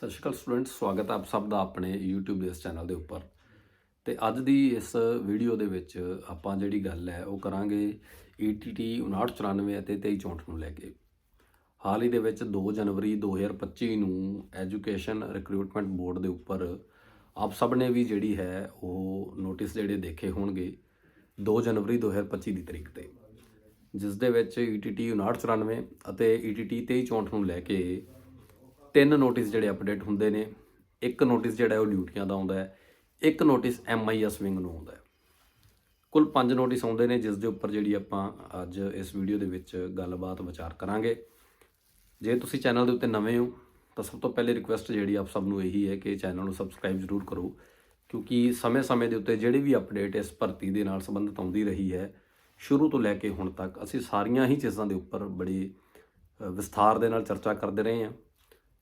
ਸਤਿ ਸ਼੍ਰੀ ਅਕਾਲ ਸਟੂਡੈਂਟ ਸਵਾਗਤ ਹੈ ਆਪ ਸਭ ਦਾ ਆਪਣੇ YouTube ਦੇ ਇਸ ਚੈਨਲ ਦੇ ਉੱਪਰ। ਤੇ ਅੱਜ ਦੀ ਇਸ ਵੀਡੀਓ ਦੇ ਵਿੱਚ ਆਪਾਂ ਜਿਹੜੀ ਗੱਲ ਹੈ, ਉਹ ਕਰਾਂਗੇ E ETT 5994 ਅਤੇ 2364 ਨੂੰ ਲੈ ਕੇ। ਹਾਲ ਹੀ ਦੇ ਵਿੱਚ 2 ਜਨਵਰੀ 2025 ਨੂੰ ਐਜੂਕੇਸ਼ਨ ਰਿਕਰੂਟਮੈਂਟ ਬੋਰਡ ਦੇ ਉੱਪਰ ਆਪ ਸਭ ਨੇ ਵੀ ਜਿਹੜੀ ਹੈ, ਉਹ ਨੋਟਿਸ ਜਿਹੜੇ ਦੇਖੇ ਹੋਣਗੇ 2 ਜਨਵਰੀ 2025 ਦੀ ਤਰੀਕ ਤੇ। ਜਿਸ ਦੇ ਵਿੱਚ E ETT 5994 ਅਤੇ E ETT 2364 ਨੂੰ ਲੈ ਕੇ ਤਿੰਨ ਨੋਟਿਸ ਜਿਹੜੇ ਅਪਡੇਟ ਹੁੰਦੇ ਨੇ, ਇੱਕ ਨੋਟਿਸ ਜਿਹੜਾ ਉਹ ਡਿਊਟੀਆਂ ਦਾ ਆਉਂਦਾ ਹੈ, ਇੱਕ ਨੋਟਿਸ ਐਮਆਈਐਸ ਵਿੰਗ ਨੂੰ ਆਉਂਦਾ ਹੈ। ਕੁੱਲ ਪੰਜ ਨੋਟਿਸ ਆਉਂਦੇ ਨੇ, ਜਿਸ ਦੇ ਉੱਪਰ ਜਿਹੜੀ ਆਪਾਂ ਅੱਜ ਇਸ ਵੀਡੀਓ ਦੇ ਵਿੱਚ ਗੱਲਬਾਤ ਵਿਚਾਰ ਕਰਾਂਗੇ। ਜੇ ਤੁਸੀਂ ਚੈਨਲ ਦੇ ਉੱਤੇ ਨਵੇਂ ਹੋ, ਤਾਂ ਸਭ ਤੋਂ ਪਹਿਲੇ ਰਿਕੁਐਸਟ ਜਿਹੜੀ ਆਪ ਸਭ ਨੂੰ ਇਹੀ ਹੈ ਕਿ ਚੈਨਲ ਨੂੰ ਸਬਸਕ੍ਰਾਈਬ ਜ਼ਰੂਰ ਕਰੋ, ਕਿਉਂਕਿ ਸਮੇਂ-ਸਮੇਂ ਦੇ ਉੱਤੇ ਜਿਹੜੀ ਵੀ ਅਪਡੇਟ ਇਸ ਭਰਤੀ ਦੇ ਨਾਲ ਸੰਬੰਧਿਤ ਆਉਂਦੀ ਰਹੀ ਹੈ, ਸ਼ੁਰੂ ਤੋਂ ਲੈ ਕੇ ਹੁਣ ਤੱਕ ਅਸੀਂ ਸਾਰੀਆਂ ਹੀ ਚੀਜ਼ਾਂ ਦੇ ਉੱਪਰ ਬੜੀ ਵਿਸਥਾਰ ਦੇ ਨਾਲ ਚਰਚਾ ਕਰਦੇ ਰਹੇ ਹਾਂ।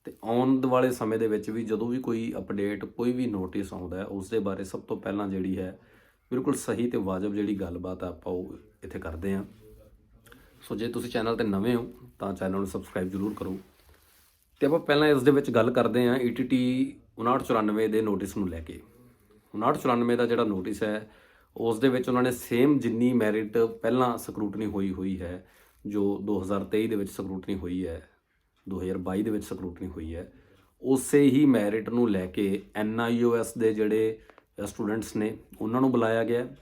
ਤੇ ਆਉਣ ਵਾਲੇ ਸਮੇਂ ਦੇ ਵਿੱਚ ਵੀ ਜਦੋਂ ਵੀ ਕੋਈ ਅਪਡੇਟ ਕੋਈ ਵੀ ਨੋਟਿਸ ਆਉਂਦਾ ਹੈ ਉਸ ਦੇ ਬਾਰੇ ਸਭ ਤੋਂ ਪਹਿਲਾਂ ਜਿਹੜੀ ਹੈ, ਬਿਲਕੁਲ ਸਹੀ ਤੇ ਵਾਜਬ ਜਿਹੜੀ ਗੱਲਬਾਤ ਆ, ਆਪਾਂ ਉਹ ਇੱਥੇ ਕਰਦੇ ਹਾਂ। ਸੋ ਜੇ ਤੁਸੀਂ ਚੈਨਲ ਤੇ ਨਵੇਂ ਹੋ, ਤਾਂ ਚੈਨਲ ਨੂੰ ਸਬਸਕ੍ਰਾਈਬ ਜ਼ਰੂਰ ਕਰੋ। ਤੇ ਆਪਾਂ ਪਹਿਲਾਂ ਇਸ ਦੇ ਵਿੱਚ ਗੱਲ ਕਰਦੇ ਹਾਂ E ETT 5994 ਦੇ ਨੋਟਿਸ ਨੂੰ ਲੈ ਕੇ। 5994 ਦਾ ਜਿਹੜਾ ਨੋਟਿਸ ਹੈ, ਉਸ ਦੇ ਵਿੱਚ ਉਹਨਾਂ ਨੇ ਸੇਮ ਜਿੰਨੀ ਮੈਰਿਟ ਪਹਿਲਾਂ ਸਕਰੂਟਨੀ ਹੋਈ ਹੋਈ ਹੈ, ਜੋ 2023 ਦੇ ਵਿੱਚ ਸਕਰੂਟਨੀ ਹੋਈ ਹੈ 2022 ਦੇ ਵਿੱਚ ਸਕਰੂਟਨੀ ਹੋਈ ਹੈ। ਉਸੇ ਹੀ ਮੈਰਿਟ ਨੂੰ ਲੈ ਕੇ NIOS ਦੇ ਜਿਹੜੇ ਸਟੂਡੈਂਟਸ ਨੇ, ਉਹਨਾਂ ਨੂੰ ਬੁਲਾਇਆ ਗਿਆ। ਹੈ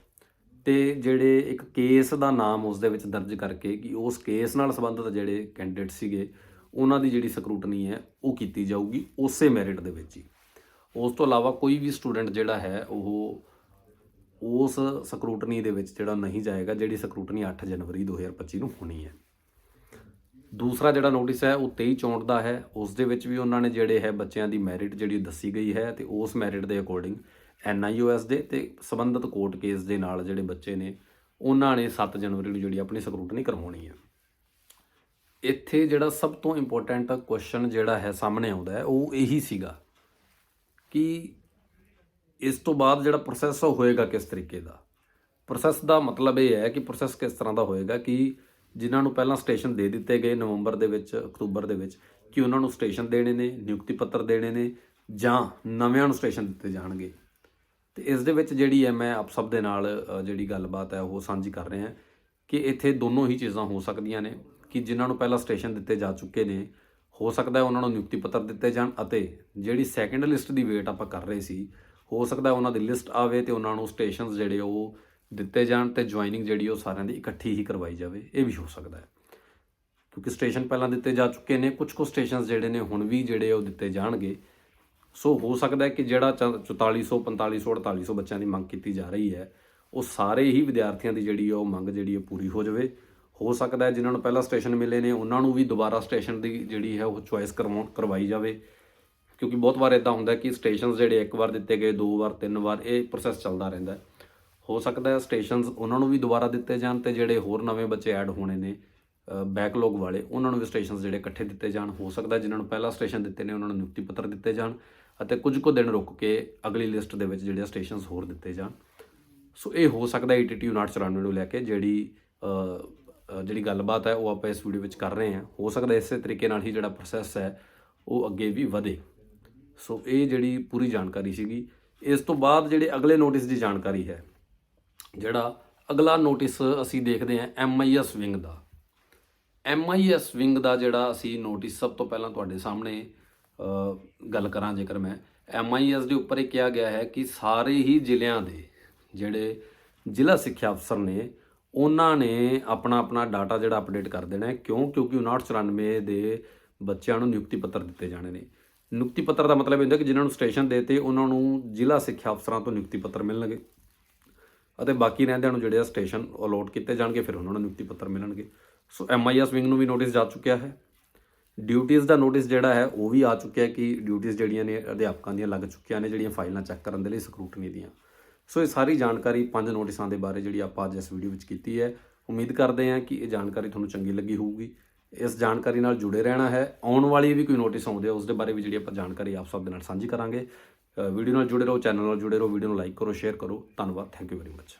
ਤੇ ਜਿਹੜੇ ਇੱਕ ਕੇਸ ਦਾ ਨਾਮ ਉਸ ਦੇ ਵਿੱਚ ਦਰਜ ਕਰਕੇ ਕਿ ਉਸ ਕੇਸ ਨਾਲ ਸੰਬੰਧਿਤ ਜਿਹੜੇ ਕੈਂਡੀਡੇਟ ਸੀਗੇ, ਉਹਨਾਂ ਦੀ ਜਿਹੜੀ ਸਕਰੂਟਨੀ ਹੈ, ਉਹ ਕੀਤੀ ਜਾਊਗੀ ਉਸੇ ਮੈਰਿਟ ਦੇ ਵਿੱਚ ਹੀ। ਉਸ ਤੋਂ ਇਲਾਵਾ ਕੋਈ ਵੀ ਸਟੂਡੈਂਟ ਜਿਹੜਾ ਹੈ, ਉਹ ਉਸ ਸਕਰੂਟਨੀ ਦੇ ਵਿੱਚ ਜਿਹੜਾ ਨਹੀਂ ਜਾਏਗਾ, ਜਿਹੜੀ ਸਕਰੂਟਨੀ 8 ਜਨਵਰੀ 2025 ਨੂੰ ਹੋਣੀ ਹੈ। ਦੂਸਰਾ ਜਿਹੜਾ ਨੋਟਿਸ ਹੈ, ਉਹ 23 ਚੌਂਟ ਦਾ ਹੈ। ਉਸ ਦੇ ਵਿੱਚ ਵੀ ਉਹਨਾਂ ਨੇ ਜਿਹੜੇ ਹੈ ਬੱਚਿਆਂ ਦੀ ਮੈਰਿਟ ਜਿਹੜੀ ਦੱਸੀ ਗਈ ਹੈ ਤੇ ਉਸ ਮੈਰਿਟ ਦੇ ਅਕੋਰਡਿੰਗ NIOS ਦੇ ਤੇ ਸੰਬੰਧਿਤ ਕੋਰਟ ਕੇਸ ਦੇ ਨਾਲ ਜਿਹੜੇ ਬੱਚੇ ਨੇ, ਉਹਨਾਂ ਨੇ 7 ਜਨਵਰੀ ਨੂੰ ਜਿਹੜੀ ਆਪਣੀ ਸਕਰੂਟਨੀ ਕਰਵਾਉਣੀ ਹੈ। ਇੱਥੇ ਜਿਹੜਾ ਸਭ ਤੋਂ ਇੰਪੋਰਟੈਂਟ ਕੁਐਸਚਨ ਜਿਹੜਾ ਹੈ ਸਾਹਮਣੇ ਆਉਂਦਾ ਹੈ, ਉਹ ਇਹੀ ਸੀਗਾ ਕਿ ਇਸ ਤੋਂ ਬਾਅਦ ਜਿਹੜਾ ਪ੍ਰੋਸੈਸ ਹੋਏਗਾ ਕਿਸ ਤਰੀਕੇ ਦਾ? ਪ੍ਰੋਸੈਸ ਦਾ ਮਤਲਬ ਇਹ ਹੈ ਕਿ ਪ੍ਰੋਸੈਸ ਕਿਸ ਤਰ੍ਹਾਂ ਦਾ ਹੋਏਗਾ ਕਿ ਜਿਨ੍ਹਾਂ ਨੂੰ ਪਹਿਲਾਂ ਸਟੇਸ਼ਨ ਦੇ ਦਿੱਤੇ ਗਏ ਨਵੰਬਰ ਦੇ ਵਿੱਚ, ਅਕਤੂਬਰ ਦੇ ਵਿੱਚ, ਕਿ ਉਹਨਾਂ ਨੂੰ ਸਟੇਸ਼ਨ ਦੇਣੇ ਨੇ, ਨਿਯੁਕਤੀ ਪੱਤਰ ਦੇਣੇ ਨੇ, ਜਾਂ ਨਵਿਆਂ ਨੂੰ ਸਟੇਸ਼ਨ ਦਿੱਤੇ ਜਾਣਗੇ। ਤੇ ਇਸ ਦੇ ਵਿੱਚ ਜਿਹੜੀ ਹੈ, ਮੈਂ ਆਪ ਸਭ ਦੇ ਨਾਲ ਜਿਹੜੀ ਗੱਲਬਾਤ ਹੈ, ਉਹ ਸਾਂਝੀ ਕਰ ਰਿਹਾ ਕਿ ਇੱਥੇ ਦੋਨੋਂ ਹੀ ਚੀਜ਼ਾਂ ਹੋ ਸਕਦੀਆਂ ਨੇ, ਕਿ ਜਿਨ੍ਹਾਂ ਨੂੰ ਪਹਿਲਾਂ ਸਟੇਸ਼ਨ ਦਿੱਤੇ ਜਾ ਚੁੱਕੇ ਨੇ, ਹੋ ਸਕਦਾ ਹੈ ਉਹਨਾਂ ਨੂੰ ਨਿਯੁਕਤੀ ਪੱਤਰ ਦਿੱਤੇ ਜਾਣ, ਅਤੇ ਜਿਹੜੀ ਸੈਕੰਡ ਲਿਸਟ ਦੀ ਵੇਟ ਆਪਾਂ ਕਰ ਰਹੇ ਸੀ, ਹੋ ਸਕਦਾ ਉਹਨਾਂ ਦੀ ਲਿਸਟ ਆਵੇ ਤੇ ਉਹਨਾਂ ਨੂੰ ਸਟੇਸ਼ਨਸ ਜਿਹੜੇ ਉਹ ਦਿੱਤੇ ਜਾਣ ਤੇ ਜੁਆਇਨਿੰਗ ਜਿਹੜੀ ਉਹ ਸਾਰਿਆਂ ਦੀ ਇਕੱਠੀ ਹੀ ਕਰਵਾਈ ਜਾਵੇ, ਇਹ ਵੀ ਹੋ ਸਕਦਾ ਹੈ। ਕਿਉਂਕਿ ਸਟੇਸ਼ਨ ਪਹਿਲਾਂ ਦਿੱਤੇ ਜਾ ਚੁੱਕੇ ਨੇ ਕੁਝ ਕੁ ਸਟੇਸ਼ਨਸ ਜਿਹੜੇ ਨੇ ਹੁਣ ਵੀ ਜਿਹੜੇ ਉਹ ਦਿੱਤੇ ਜਾਣਗੇ। ਸੋ ਹੋ ਸਕਦਾ ਹੈ ਕਿ ਜਿਹੜਾ ਚ- 4400 4500 4800 ਬੱਚਿਆਂ ਦੀ ਮੰਗ ਕੀਤੀ ਜਾ ਰਹੀ ਹੈ, ਉਹ ਸਾਰੇ ਹੀ ਵਿਦਿਆਰਥੀਆਂ ਦੀ ਜਿਹੜੀ ਉਹ ਮੰਗ ਜਿਹੜੀ ਹੈ ਪੂਰੀ ਹੋ ਜਾਵੇ। ਹੋ ਸਕਦਾ ਹੈ ਜਿਨ੍ਹਾਂ ਨੂੰ ਪਹਿਲਾਂ ਸਟੇਸ਼ਨ ਮਿਲੇ ਨੇ, ਉਹਨਾਂ ਨੂੰ ਵੀ ਦੁਬਾਰਾ ਸਟੇਸ਼ਨ ਦੀ ਜਿਹੜੀ ਹੈ ਉਹ ਚੁਆਇਸ ਕਰਵਾਉਣ, ਕਰਵਾਈ ਜਾਵੇ। ਕਿਉਂਕਿ ਬਹੁਤ ਵਾਰ ਇਦਾਂ ਹੁੰਦਾ ਕਿ ਸਟੇਸ਼ਨਸ ਜਿਹੜੇ ਇੱਕ ਵਾਰ ਦਿੱਤੇ ਗਏ, ਦੋ ਵਾਰ, ਤਿੰਨ ਵਾਰ, ਇਹ ਪ੍ਰੋਸੈਸ ਚੱਲਦਾ ਰਹਿੰਦਾ ਹੈ। ਹੋ ਸਕਦਾ ਹੈ ਸਟੇਸ਼ਨਸ ਉਹਨਾਂ ਨੂੰ ਵੀ ਦੁਬਾਰਾ ਦਿੱਤੇ ਜਾਣ ਤੇ ਜਿਹੜੇ ਹੋਰ ਨਵੇਂ ਬੱਚੇ ਐਡ ਹੋਣੇ ਨੇ ਬੈਕਲੌਗ ਵਾਲੇ, ਉਹਨਾਂ ਨੂੰ ਵੀ ਸਟੇਸ਼ਨਸ ਜਿਹੜੇ ਇਕੱਠੇ ਦਿੱਤੇ ਜਾਣ। ਹੋ ਸਕਦਾ ਜਿਨ੍ਹਾਂ ਨੂੰ ਪਹਿਲਾਂ ਸਟੇਸ਼ਨ ਦਿੱਤੇ ਨੇ, ਉਹਨਾਂ ਨੂੰ ਨਿਯੁਕਤੀ ਪੱਤਰ ਦਿੱਤੇ ਜਾਣ ਅਤੇ ਕੁਝ ਕੁ ਦਿਨ ਰੁਕ ਕੇ ਅਗਲੀ ਲਿਸਟ ਦੇ ਵਿੱਚ ਜਿਹੜੇ ਸਟੇਸ਼ਨਸ ਹੋਰ ਦਿੱਤੇ ਜਾਣ। ਸੋ ਇਹ ਹੋ ਸਕਦਾ ਹੈ ETT 5994 ਨੂੰ ਲੈ ਕੇ ਜਿਹੜੀ ਜਿਹੜੀ ਗੱਲਬਾਤ ਹੈ, ਉਹ ਆਪਾਂ ਇਸ ਵੀਡੀਓ ਵਿੱਚ ਕਰ ਰਹੇ ਹਾਂ। ਹੋ ਸਕਦਾ ਇਸੇ ਤਰੀਕੇ ਨਾਲ ਹੀ ਜਿਹੜਾ ਪ੍ਰੋਸੈਸ ਹੈ, ਉਹ ਅੱਗੇ ਵੀ ਵਧੇ। ਸੋ ਇਹ ਜਿਹੜੀ ਪੂਰੀ ਜਾਣਕਾਰੀ ਸੀਗੀ, ਇਸ ਤੋਂ ਬਾਅਦ ਜਿਹੜੇ ਅਗਲੇ ਨੋਟਿਸ ਦੀ ਜਾਣਕਾਰੀ ਹੈ ਜਿਹੜਾ ਅਗਲਾ ਨੋਟਿਸ ਅਸੀਂ ਦੇਖਦੇ ਹਾਂ MIS ਵਿੰਗ ਦਾ। MIS ਵਿੰਗ ਦਾ ਜਿਹੜਾ ਅਸੀਂ ਨੋਟਿਸ ਸਭ ਤੋਂ ਪਹਿਲਾਂ ਤੁਹਾਡੇ ਸਾਹਮਣੇ ਗੱਲ ਕਰਾਂ ਜੇਕਰ ਮੈਂ। MIS ਦੇ ਉੱਪਰ ਇਹ ਕਿਹਾ ਗਿਆ ਹੈ ਕਿ ਸਾਰੇ ਹੀ ਜ਼ਿਲ੍ਹਿਆਂ ਦੇ ਜਿਹੜੇ ਜ਼ਿਲ੍ਹਾ ਸਿੱਖਿਆ ਅਫਸਰ ਨੇ, ਉਹਨਾਂ ਨੇ ਆਪਣਾ ਆਪਣਾ ਡਾਟਾ ਜਿਹੜਾ ਅਪਡੇਟ ਕਰ ਦੇਣਾ ਹੈ। ਕਿਉਂ? ਕਿਉਂਕਿ 5994 ਦੇ ਬੱਚਿਆਂ ਨੂੰ ਨਿਯੁਕਤੀ ਪੱਤਰ ਦਿੱਤੇ ਜਾਣੇ ਨੇ। ਨਿਯੁਕਤੀ ਪੱਤਰ ਦਾ ਮਤਲਬ ਇਹ ਹੁੰਦਾ ਕਿ ਜਿਨ੍ਹਾਂ ਨੂੰ ਸਟੇਸ਼ਨ ਦੇਤੇ ਉਹਨਾਂ ਨੂੰ ਜ਼ਿਲ੍ਹਾ ਸਿੱਖਿਆ ਅਫਸਰਾਂ ਤੋਂ ਨਿਯੁਕਤੀ ਪੱਤਰ ਮਿਲਣਗੇ। ਅਤੇ ਬਾਕੀ ਰਹਿੰਦਿਆਂ ਨੂੰ ਜਿਹੜੇ ਆ ਸਟੇਸ਼ਨ ਅਲੋਟ ਕੀਤੇ ਜਾਣਗੇ, ਫਿਰ ਉਹਨਾਂ ਨੂੰ ਨਿਯੁਕਤੀ ਪੱਤਰ ਮਿਲਣਗੇ। ਸੋ ਐਮਆਈਐਸ ਵਿੰਗ ਨੂੰ ਵੀ ਨੋਟਿਸ ਜਾ ਚੁੱਕਿਆ ਹੈ। ਡਿਊਟੀਆਂ ਦਾ ਨੋਟਿਸ ਜਿਹੜਾ ਹੈ, ਉਹ ਵੀ ਆ ਚੁੱਕਿਆ ਕਿ ਡਿਊਟੀਆਂ ਜਿਹੜੀਆਂ ਨੇ ਅਧਿਆਪਕਾਂ ਦੀਆਂ ਲੱਗ ਚੁੱਕੀਆਂ ਨੇ, ਜਿਹੜੀਆਂ ਫਾਈਲਾਂ ਚੈੱਕ ਕਰਨ ਦੇ ਲਈ ਸਕਰੂਟਨੀ ਦੀਆਂ। ਸੋ ਇਹ ਸਾਰੀ ਜਾਣਕਾਰੀ ਪੰਜ ਨੋਟਿਸਾਂ ਦੇ ਬਾਰੇ ਜਿਹੜੀ ਆਪਾਂ ਅੱਜ ਇਸ ਵੀਡੀਓ ਵਿੱਚ ਕੀਤੀ ਹੈ, ਉਮੀਦ ਕਰਦੇ ਹਾਂ ਕਿ ਇਹ ਜਾਣਕਾਰੀ ਤੁਹਾਨੂੰ ਚੰਗੀ ਲੱਗੀ ਹੋਊਗੀ। ਇਸ ਜਾਣਕਾਰੀ ਨਾਲ ਜੁੜੇ ਰਹਿਣਾ ਹੈ। ਆਉਣ ਵਾਲੀ ਵੀ ਕੋਈ ਨੋਟਿਸ ਆਉਂਦੇ ਆ ਉਸ ਦੇ ਬਾਰੇ ਵੀ ਜਿਹੜੀ ਆਪਾਂ ਜਾਣਕਾਰੀ ਆਪ ਸਭ ਦੇ ਨਾਲ ਸਾਂਝੀ ਕਰਾਂਗੇ। ਵੀਡੀਓ ਨਾਲ ਜੁੜੇ ਰਹੋ ਚੈਨਲ ਨਾਲ ਜੁੜੇ ਰਹੋ ਵੀਡੀਓ ਨੂੰ ਲਾਈਕ ਕਰੋ ਸ਼ੇਅਰ ਕਰੋ। ਧੰਨਵਾਦ ਥੈਂਕ ਯੂ ਵੈਰੀ ਮੱਚ